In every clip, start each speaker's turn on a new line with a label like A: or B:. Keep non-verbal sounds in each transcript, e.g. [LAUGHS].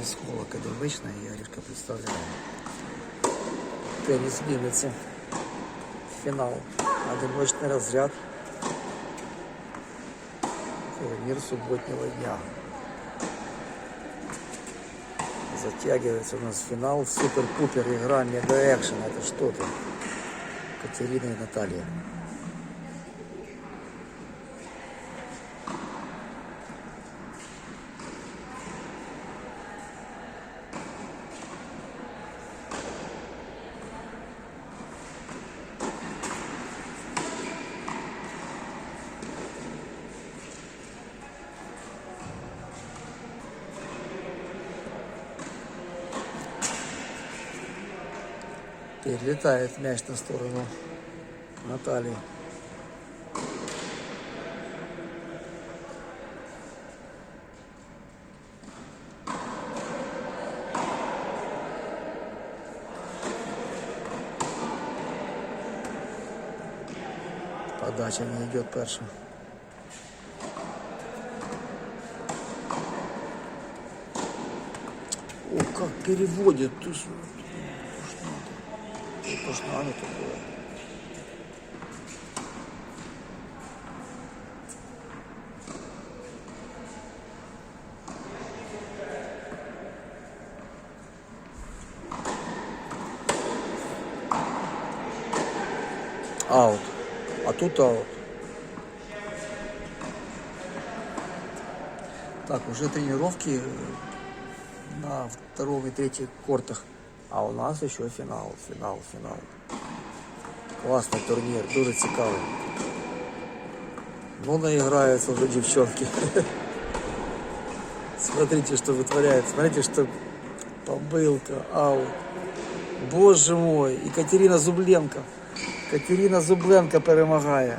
A: Теннис-холла Кадовична и Аришка представляет. Теннис в Вінниці. Фінал. Одиночний розряд. Турнир субботнего дня. Затягивается у нас финал. Супер-пупер игра, мега-экшен. Это что-то. Катерина и Наталья. Перелетает мяч на сторону Натальи. Подача не идет перша. О, как переводит. Это ж надо такое. Аут. А тут аут. Так, уже тренировки на втором и третьем кортах. А у нас еще финал, финал, финал. Классный турнір, дуже цікавий. Ну, наиграются уже девчонки. [LAUGHS] Смотрите, что вытворяет. Смотрите, что побылка, ау. Боже мой, Екатерина Зубленко. Катерина Зубленко перемагає.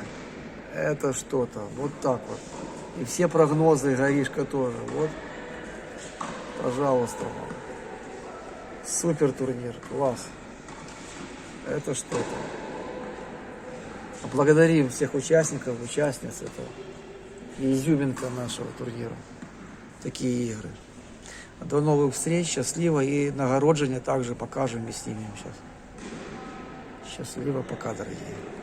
A: Это что-то. Вот так вот. И все прогнозы Горишка тоже. Вот. Пожалуйста. Супер турнир. Класс. Это что-то. Благодарим всех участников, участниц. Это изюминка нашего турнира. Такие игры. До новых встреч, счастливо. И нагороджение также покажем и снимем сейчас. Счастливо, пока, дорогие.